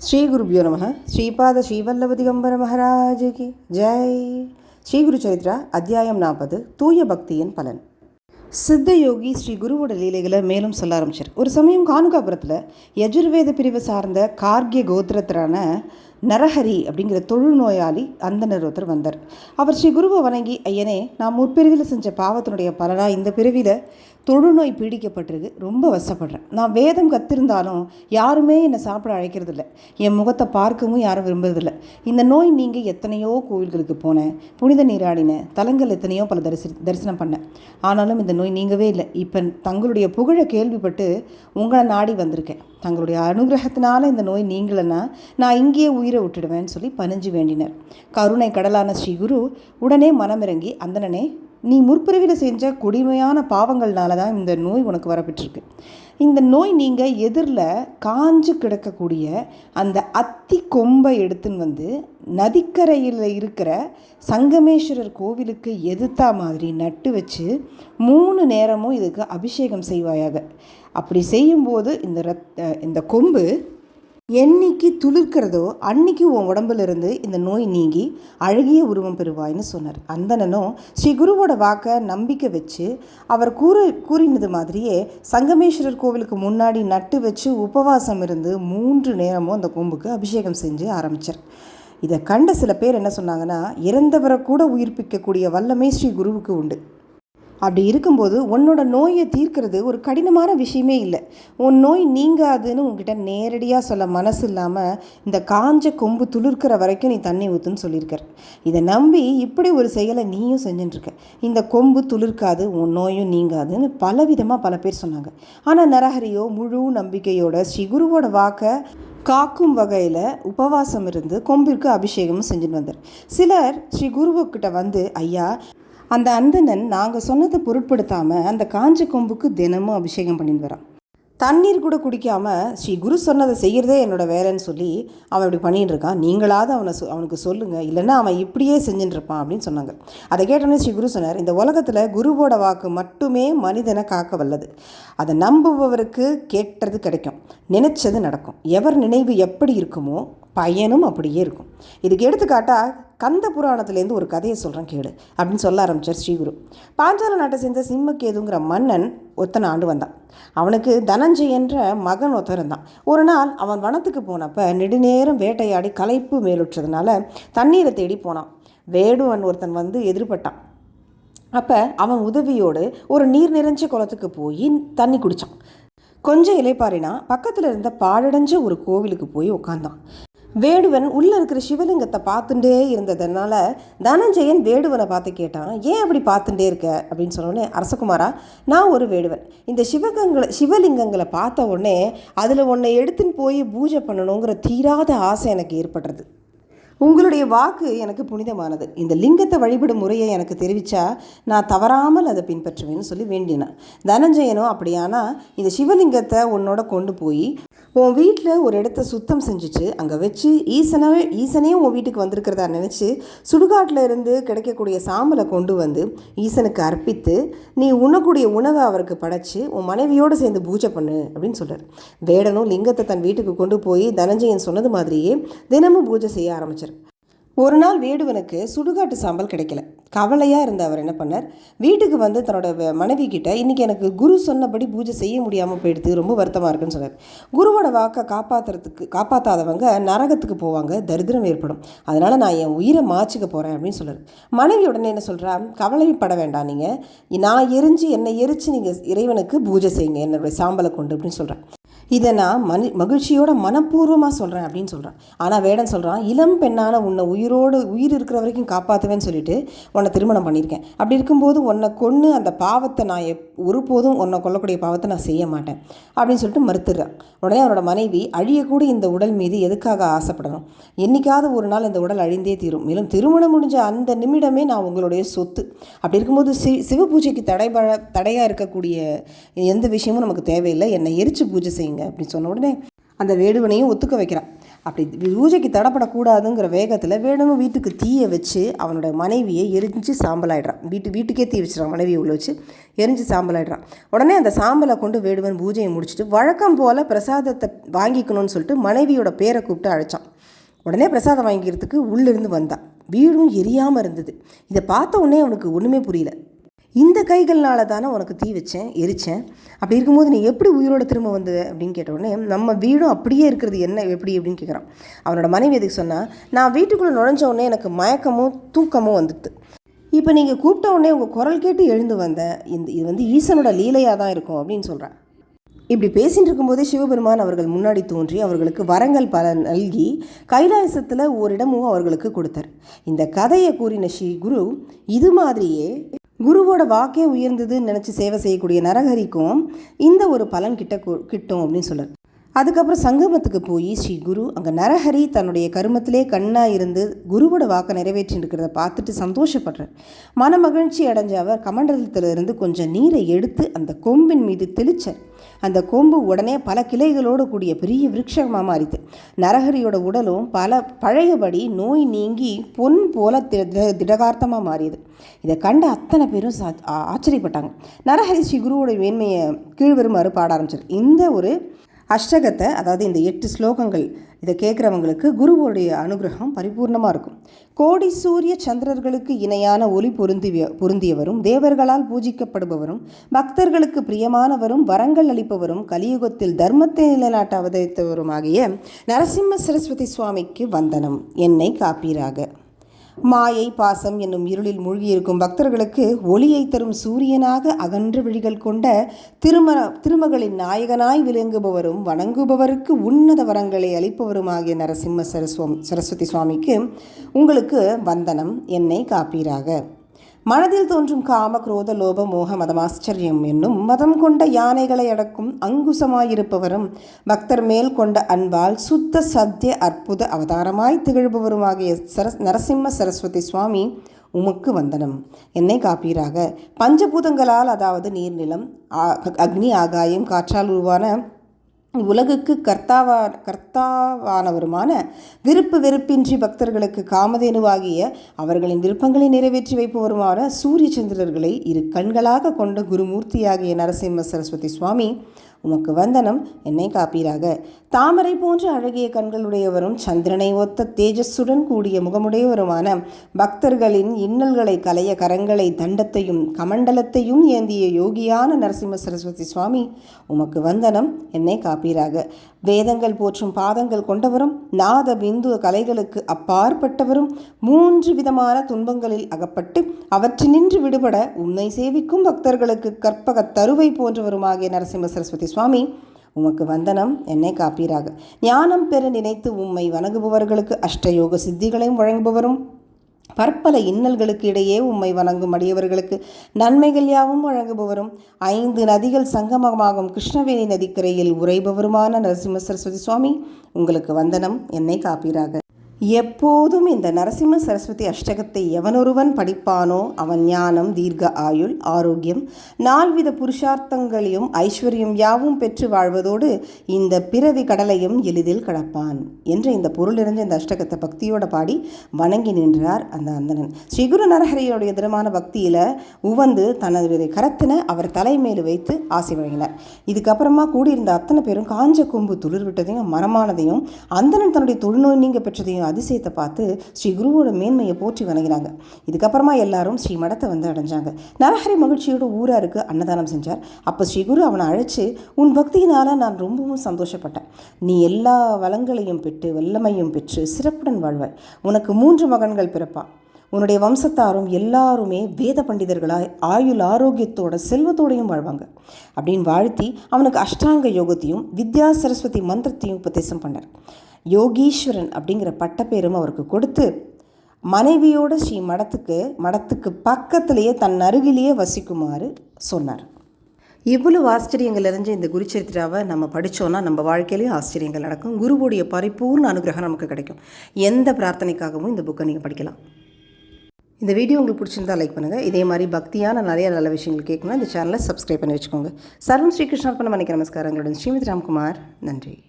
శ్రీ గురుభ్యో నమ శ్రీపాద శ్రీవల్లభ దిగంబర மகாராஜுக்கு ஜெய் ஸ்ரீ குரு சரித்ரா அத்தியாயம் நாற்பது தூய பக்தியின் பலன் சித்த யோகி ஸ்ரீ குருவோட லீலைகளை மேலும் சொல்ல ஆரம்பிச்சார் ஒரு சமயம் கானுகாபுரத்தில் யஜுர்வேத பிரிவை சார்ந்த கார்கிய கோத்திரத்திலான நரஹரி அப்படிங்கிற தொழுநோயாளி அந்தனர் ஒருத்தர் வந்தார். அவர் ஸ்ரீ குருவை வணங்கி ஐயனே நான் முற்பிரிவில் செஞ்ச பாவத்தினுடைய பலனாக இந்த பிரிவில்? தொழுநோய் பீடிக்கப்பட்டிருக்கு ரொம்ப வசப்படுறேன். நான் வேதம் கத்திருந்தாலும் யாருமே என்னை சாப்பிட அழைக்கிறதில்ல. என் முகத்தை பார்க்கவும் யாரும் விரும்புறதில்ல. இந்த நோய் நீங்கள் எத்தனையோ கோவில்களுக்கு போனேன். புனித நீராடினேன் தலங்கள் எத்தனையோ பல தரிசி தரிசனம் பண்ணேன். ஆனாலும் இந்த நோய் நீங்கவே இல்லை. இப்போ தங்களுடைய புகழை கேள்விப்பட்டு உங்களை நாடி வந்திருக்கேன். தங்களுடைய அனுகிரகத்தினால இந்த நோய் நீங்களன்னா நான் இங்கேயே உயிர் விட்டுடுவேன்னு சொல்லி பணிஞ்சு வேண்டினர். கருணை கடலான ஸ்ரீகுரு உடனே மனமிறங்கி அந்தனனே நீ முற்பிறவியில் செஞ்ச கொடுமையான பாவங்கள்னால தான் இந்த நோய் உனக்கு வரப்பட்டிருக்கு இந்த நோய் நீங்கள் எதிரில் காஞ்சு கிடக்கக்கூடிய அந்த அத்தி கொம்பை எடுத்துன்னு வந்து நதிக்கரையில் இருக்கிற சங்கமேஸ்வரர் கோவிலுக்கு எதிர்த்தா மாதிரி நட்டு வச்சு மூணு நேரமும் இதுக்கு அபிஷேகம் செய்வாயாக. அப்படி செய்யும்போது இந்த ரத் இந்த கொம்பு என்னைக்கு துளிர்க்கிறதோ அன்னைக்கு உன் உடம்புல இருந்து இந்த நோய் நீங்கி அழகிய உருவம் பெறுவாய்னு சொன்னார். அந்தனனும் ஸ்ரீ குருவோட வாக்க நம்பிக்கை வச்சு அவர் கூறு கூறினது மாதிரியே சங்கமேஸ்வரர் கோவிலுக்கு முன்னாடி நட்டு வச்சு உபவாசம் இருந்து மூன்று நேரமும் அந்த கொம்புக்கு அபிஷேகம் செஞ்சு ஆரம்பித்தார் இதை கண்ட சில பேர் என்ன சொன்னாங்கன்னா இறந்தவரை கூட உயிர்ப்பிக்கக்கூடிய வல்லமே ஸ்ரீ குருவுக்கு உண்டு. அப்படி இருக்கும்போது உன்னோட நோயை தீர்க்கிறது ஒரு கடினமான விஷயமே இல்லை. உன் நோய் நீங்காதுன்னு உங்ககிட்ட நேரடியாக சொல்ல மனசு இல்லாமல் இந்த காஞ்ச கொம்பு துளிர்க்கிற வரைக்கும் நீ தண்ணி ஊற்றுன்னு சொல்லியிருக்கார். இதை நம்பி இப்படி ஒரு செயலை நீயும் செஞ்சுட்டுருக்க இந்த கொம்பு துளிர்க்காது உன் நோயும் நீங்காதுன்னு பலவிதமாக பல பேர் சொன்னாங்க. ஆனால் நரஹரியோ முழு நம்பிக்கையோட ஸ்ரீ குருவோட வாக்கை காக்கும் வகையில் உபவாசம் இருந்து கொம்பிற்கு அபிஷேகமும் செஞ்சுட்டு வந்தார். சிலர் ஸ்ரீ குருவுக்கிட்ட வந்து ஐயா அந்த அந்தணன் நாங்கள் சொன்னதை பொருட்படுத்தாமல் அந்த காஞ்ச கொம்புக்கு தினமும் அபிஷேகம் பண்ணிட்டு வரான். தண்ணீர் கூட குடிக்காமல் ஸ்ரீ குரு சொன்னதை செய்கிறதே என்னோட வேலைன்னு சொல்லி அவன் இப்படி பண்ணிட்டு இருக்கான். நீங்களாவது அவனை சொ அவனுக்கு சொல்லுங்கள் இல்லைன்னா அவன் இப்படியே செஞ்சுட்டுருப்பான் அப்படின்னு சொன்னாங்க. அதை கேட்டோன்னே ஸ்ரீ குரு சொன்னார் இந்த உலகத்தில் குருவோட வாக்கு மட்டுமே மனிதனை காக்க வல்லது. அதை நம்புபவருக்கு கேட்டது கிடைக்கும். நினைச்சது நடக்கும். எவர் நினைவு எப்படி இருக்குமோ பையனும் அப்படியே இருக்கும். இதுக்கு எடுத்துக்காட்டாக கந்த புராணத்துலேருந்து ஒரு கதையை சொல்கிறேன் கேடு அப்படின்னு சொல்ல ஆரம்பித்தார் ஸ்ரீகுரு. பாஞ்சால நாட்டை சேர்ந்த சிம்மக்கேதுங்கிற மன்னன் ஒத்தனை ஆண்டு வந்தான். அவனுக்கு தனஞ்சயன்ற மகன் ஒருத்தன் இருந்தான். ஒரு நாள் அவன் வனத்துக்கு போனப்போ நெடுநேரம் வேட்டையாடி களைப்பு மேலுற்றதுனால தண்ணீரை தேடி போனான். வேடுவன் ஒருத்தன் வந்து எதிர்பட்டான். அப்போ அவன் உதவியோடு ஒரு நீர் நிறைஞ்ச குளத்துக்கு போய் தண்ணி குடித்தான் கொஞ்சம் இலைப்பாரினா பக்கத்தில் இருந்த பாழடைஞ்ச ஒரு கோவிலுக்கு போய் உட்காந்தான் வேடுவன் உள்ளே இருக்கிற சிவலிங்கத்தை பார்த்துட்டே இருந்ததுனால தனஞ்சயன் வேடுவனை பார்த்து கேட்டான் ஏன் அப்படி பார்த்துட்டே இருக்க? அப்படின்னு சொன்னோடனே அரசகுமாரா நான் ஒரு வேடுவன். இந்த சிவகங்களை சிவலிங்கங்களை பார்த்த உடனே அதில் உன்னை எடுத்துன்னு போய் பூஜை பண்ணணுங்கிற தீராத ஆசை எனக்கு ஏற்படுறது உங்களுடைய வாக்கு எனக்கு புனிதமானது. இந்த லிங்கத்தை வழிபடும் முறையை எனக்கு தெரிவித்தா நான் தவறாமல் அதை பின்பற்றுவேன்னு சொல்லி வேண்டினேன். தனஞ்சயனும் அப்படியானா இந்த சிவலிங்கத்தை உன்னோட கொண்டு போய் உன் வீட்டில் ஒரு இடத்த சுத்தம் செஞ்சுட்டு அங்கே வச்சு ஈசனவே ஈசனே உன் வீட்டுக்கு வந்திருக்கிறதா நினச்சி சுடுகாட்டில் இருந்து கிடைக்கக்கூடிய சாம்பலை கொண்டு வந்து ஈசனுக்கு அர்ப்பித்து நீ உண்ணக்கூடிய உணவை அவருக்கு படைச்சி உன் மனைவியோடு சேர்ந்து பூஜை பண்ணு அப்படின்னு சொல்கிறார் வேடனும் லிங்கத்தை தன் வீட்டுக்கு கொண்டு போய் தனஞ்சயன் சொன்னது மாதிரியே தினமும் பூஜை செய்ய ஆரம்பிச்சிருக்கு ஒரு நாள் வேடுவனுக்கு சுடுகாட்டு சாம்பல் கிடைக்கல. கவலையாக இருந்த அவர் என்ன பண்ணார்? வீட்டுக்கு வந்து தன்னோட வ- மனைவி கிட்ட இன்றைக்கி எனக்கு குரு சொன்னபடி பூஜை செய்ய முடியாமல் போயிடுது ரொம்ப வருத்தமாக இருக்குன்னு சொன்னார். குருவோட வாக்கை காப்பாற்றுறதுக்கு காப்பாற்றாதவங்க நரகத்துக்கு போவாங்க தரித்திரம் ஏற்படும். அதனால் நான் என் உயிரை மாச்சிக்க போகிறேன் அப்படின்னு சொல்கிறார் மனைவி உடனே என்ன சொல்கிறா கவலைப்பட வேண்டாம் நீங்கள் நான் எரிஞ்சு என்னை எரிச்சு நீங்கள் இறைவனுக்கு பூஜை செய்யுங்க என்னுடைய சாம்பலை கொண்டு அப்படின்னு சொல்கிறேன் இதை நான் மனி மகிழ்ச்சியோட மனப்பூர்வமாக சொல்கிறேன் அப்படின்னு சொல்கிறான் ஆனால் வேடன் சொல்கிறான் இளம் பெண்ணான உன்னை உயிரோடு உயிர் இருக்கிற வரைக்கும் காப்பாற்றுவேன்னு சொல்லிட்டு உன்னை திருமணம் பண்ணியிருக்கேன். அப்படி இருக்கும்போது உன்னை கொன்று அந்த பாவத்தை நான் எப் ஒருபோதும் உன்னை கொல்லக்கூடிய பாவத்தை நான் செய்ய மாட்டேன் அப்படின்னு சொல்லிட்டு மறுத்துடுறான். உடனே அவனோட மனைவி அழியக்கூட இந்த உடல் மீது எதுக்காக ஆசைப்படணும்? என்றைக்காவது ஒரு நாள் இந்த உடல் அழிந்தே தீரும். மேலும் திருமணம் முடிஞ்ச அந்த நிமிடமே நான் உங்களுடைய சொத்து. அப்படி இருக்கும்போது சி சிவ பூஜைக்கு தடை தடையாக இருக்கக்கூடிய எந்த விஷயமும் நமக்கு தேவையில்லை. என்னை எரிச்சு பூஜை செய்யுங்க. அப்படின்னு சொன்ன உடனே அந்த வேடுவனையும் ஒத்துக்க வைக்கிறான். அப்படி பூஜைக்கு தடப்படக்கூடாதுங்கிற வேகத்தில் வேடனும் வீட்டுக்கு தீயை வச்சு அவனோட மனைவியை எரிஞ்சு சாம்பலாயிடுறான். வீட்டு வீட்டுக்கே தீ வச்சிடறான் மனைவியை உள்ள வச்சு. எரிஞ்சு சாம்பலாயிடுறான். உடனே அந்த சாம்பலை கொண்டு வேடுவன் பூஜையை முடிச்சுட்டு வழக்கம் போல் பிரசாதத்தை வாங்கிக்கணும்னு சொல்லிட்டு மனைவியோட பேரை கூப்பிட்டு அழைச்சான். உடனே பிரசாதம் வாங்கிக்கிறதுக்கு உள்ளிருந்து வந்தான். வீடும் எரியாமல் இருந்தது. இதை பார்த்த உடனே அவனுக்கு ஒன்றுமே புரியல. இந்த கைகள்னால தானே உனக்கு தீ வச்சேன் எரித்தேன் அப்படி இருக்கும்போது நீ எப்படி உயிரோட திரும்ப வந்த அப்படின்னு கேட்ட உடனே நம்ம வீடும் அப்படியே இருக்கிறது என்ன எப்படி அப்படின்னு கேட்குறான் அவனோட மனைவி எதுக்கு சொன்னால் நான் வீட்டுக்குள்ளே நுழைஞ்ச உடனே எனக்கு மயக்கமும் தூக்கமும் வந்துடுது. இப்போ நீங்கள் கூப்பிட்ட உடனே உங்கள் குரல் கேட்டு எழுந்து வந்தேன் இந்த இது வந்து ஈசனோட லீலையாக தான் இருக்கும் அப்படின்னு சொல்கிறேன் இப்படி பேசிகிட்டு இருக்கும்போதே சிவபெருமான் அவர்கள் முன்னாடி தோன்றி அவர்களுக்கு வரங்கள் பல நல்கி கைலாசத்தில் ஓரிடமும் அவர்களுக்கு கொடுத்தார். இந்த கதையை கூறின ஸ்ரீ குரு இது மாதிரியே குருவோட வாக்கே உயர்ந்ததுன்னு நினச்சி சேவை செய்யக்கூடிய நரஹரிக்கும் இந்த ஒரு பலன் கிட்ட கிட்டும் அப்படின்னு சொல்கிறார் அதுக்கப்புறம் சங்கமத்துக்கு போய் ஸ்ரீ குரு அங்கே நரஹரி தன்னுடைய கருமத்திலே கண்ணாக இருந்து குருவோட வாக்கை நிறைவேற்றி இருக்கிறத பார்த்துட்டு சந்தோஷப்படுறார். மன மகிழ்ச்சி அடைஞ்ச அவர் கமண்டலத்திலிருந்து கொஞ்சம் நீரை எடுத்து அந்த கொம்பின் மீது தெளிச்சார். அந்த கொம்பு உடனே பல கிளைகளோடு கூடிய பெரிய விருட்சமாக மாறிது நரஹரியோட உடலும் பல பழையபடி நோய் நீங்கி பொன் போல தி- திடகார்த்தமாக மாறியது. இதை கண்ட அத்தனை பேரும் சா ஆச்சரியப்பட்டாங்க. நரஹரி ஸ்ரீ குருவோட மேன்மையை கீழ்வருமாறு பாட ஆரம்பிச்சார். இந்த ஒரு அஷ்டகத்தை அதாவது இந்த எட்டு ஸ்லோகங்கள் இதை கேட்குறவங்களுக்கு குருவோடைய அனுகிரகம் பரிபூர்ணமாக இருக்கும். கோடி சூரிய சந்திரர்களுக்கு இணையான ஒளி பொருந்திய பொருந்தியவரும் தேவர்களால் பூஜிக்கப்படுபவரும் பக்தர்களுக்கு பிரியமானவரும் வரங்கள் அளிப்பவரும் கலியுகத்தில் தர்மத்தை நிலைநாட்ட அவதரித்தவருமாகிய நரசிம்ம சரஸ்வதி சுவாமிக்கு வந்தனம். என்னை காப்பீராக. மாயை பாசம் என்னும் இருளில் மூழ்கியிருக்கும் பக்தர்களுக்கு ஒளியை தரும் சூரியனாக அகன்ற விழிகள் கொண்ட திருமண திருமகளின் நாயகனாய் விளங்குபவரும் வணங்குபவருக்கு உன்னத வரங்களை அளிப்பவருமாகிய நரசிம்ம சரஸ்வம் சரஸ்வதி சுவாமிக்கு உங்களுக்கு வந்தனம் என்னை காப்பீராக. மனதில் தோன்றும் காம குரோத லோப மோக மதமாச்சரியம் என்னும் மதம் கொண்ட யானைகளை அடக்கும் அங்குசமாயிருப்பவரும் பக்தர் மேல் கொண்ட அன்பால் சுத்த சத்திய அற்புத அவதாரமாய் திகழ்பவருமாகிய சரஸ் நரசிம்ம சரஸ்வதி சுவாமி உமக்கு வந்தனம். என்னை காப்பீராக. பஞ்சபூதங்களால் அதாவது நீர்நிலம் ஆ- அக்னி ஆகாயம் காற்றால் உருவான உலகுக்கு கர்த்தாவா கர்த்தாவானவருமான விருப்பு வெறுப்பின்றி பக்தர்களுக்கு காமதேனுவாகிய அவர்களின் விருப்பங்களை நிறைவேற்றி வைப்பவருமான சூரிய சந்திரர்களை இரு கண்களாக கொண்ட குருமூர்த்தியாகிய நரசிம்ம சரஸ்வதி சுவாமி உமக்கு வந்தனம் என்னை காப்பீராக. தாமரை போன்ற அழகிய கண்களுடையவரும் சந்திரனை ஒத்த தேஜஸுடன் கூடிய முகமுடையவருமான பக்தர்களின் இன்னல்களை கலைய கரங்களை தண்டத்தையும் கமண்டலத்தையும் ஏந்திய யோகியான நரசிம்ம சரஸ்வதி சுவாமி உமக்கு வந்தனம் என்னை காப்பீராக. வேதங்கள் போற்றும் பாதங்கள் கொண்டவரும் நாத பிந்து கலைகளுக்கு அப்பாற்பட்டவரும் மூன்று விதமான துன்பங்களில் அகப்பட்டு அவற்றினின்று விடுபட உன்னை சேவிக்கும் பக்தர்களுக்கு கற்பக தருவை போன்றவருமாகிய நரசிம்ம சரஸ்வதி சுவாமி உமக்கு வந்தனம் என்னை காப்பீராக. ஞானம் பெற நினைத்து உம்மை வணங்குபவர்களுக்கு அஷ்டயோக சித்திகளையும் வழங்குபவரும் பற்பல இன்னல்களுக்கு இடையே உம்மை வணங்கும் அடியவர்களுக்கு நன்மைகள் யாவும் வழங்குபவரும் ஐந்து நதிகள் சங்கமமாகும் கிருஷ்ணவேணி நதிக்கரையில் உறைபவருமான நரசிம்ம சரஸ்வதி சுவாமி உங்களுக்கு வந்தனம் என்னை காப்பீராக. எப்போதும் இந்த நரசிம்ம சரஸ்வதி அஷ்டகத்தை எவனொருவன் படிப்பானோ அவன் ஞானம் தீர்க்க ஆயுள் ஆரோக்கியம் நால்வித புருஷார்த்தங்களையும் ஐஸ்வர்யம் யாவும் பெற்று வாழ்வதோடு இந்த பிறவி கடலையும் எளிதில் கடப்பான் என்ற இந்த பொருள் இந்த அஷ்டகத்தை பக்தியோட பாடி வணங்கி நின்றார் அந்த அந்தணன் ஸ்ரீ குரு நரஹரியோடைய திடமான பக்தியில் உவந்து தனது கரத்தினை அவர் தலைமேல் வைத்து ஆசை வழங்கினார். இதுக்கப்புறமா கூடியிருந்த அத்தனை பேரும் காஞ்ச கொம்பு துளிர்விட்டதையும் மரமானதையும் அந்தணன் தன்னுடைய தொழுநோய் நீங்க பெற்றதையும் அதிசயத்தை பார்த்து ஸ்ரீ குருவோட மேன்மையை போற்றி வணங்கினாங்க. இதுக்கப்புறமா எல்லாரும் ஸ்ரீ மடத்தை வந்து அடைஞ்சாங்க. நரஹரி மகிழ்ச்சியோட ஊராருக்கு அன்னதானம் செஞ்சார். அப்போ ஸ்ரீ குரு அவனை அழைச்சி உன் பக்தியினால நான் ரொம்பவும் சந்தோஷப்பட்டேன். நீ எல்லா வளங்களையும் பெற்று வல்லமையும் பெற்று சிறப்புடன் வாழ்வாய். உனக்கு மூன்று மகன்கள் பிறப்பான். உன்னுடைய வம்சத்தாரும் எல்லாருமே வேத பண்டிதர்களாய் ஆயுள் ஆரோக்கியத்தோட செல்வத்தோடையும் வாழ்வாங்க. அப்படின்னு வாழ்த்தி அவனுக்கு அஷ்டாங்க யோகத்தையும் வித்யா சரஸ்வதி மந்திரத்தையும் உபதேசம் பண்ணார். யோகீஸ்வரன் அப்படிங்கிற பட்டப்பேரும் அவருக்கு கொடுத்து மனைவியோட ஸ்ரீ மடத்துக்கு மடத்துக்கு பக்கத்திலேயே தன் அருகிலேயே வசிக்குமாறு சொன்னார். இவ்வளவு ஆச்சரியங்கள் நிறைஞ்ச இந்த குருச்சரித்திராவை நம்ம படித்தோன்னா நம்ம வாழ்க்கையிலேயும் ஆச்சரியங்கள் நடக்கும். குருவுடைய பரிபூர்ண அனுகிரகம் நமக்கு கிடைக்கும். எந்த பிரார்த்தனைக்காகவும் இந்த புக்கை நீங்கள் படிக்கலாம். இந்த வீடியோ உங்களுக்கு பிடிச்சிருந்தா லைக் பண்ணுங்கள் இதே மாதிரி பக்தியான நிறைய நல்ல விஷயங்கள் கேட்கணும்னா இந்த சேனலை சப்ஸ்கிரைப் பண்ணி வச்சுக்கோங்க. சர்வம் ஸ்ரீகிருஷ்ணார்ப்பணம் மணிக்கு நமஸ்காரங்களுடன் ஸ்ரீமதி ராம்குமார். நன்றி.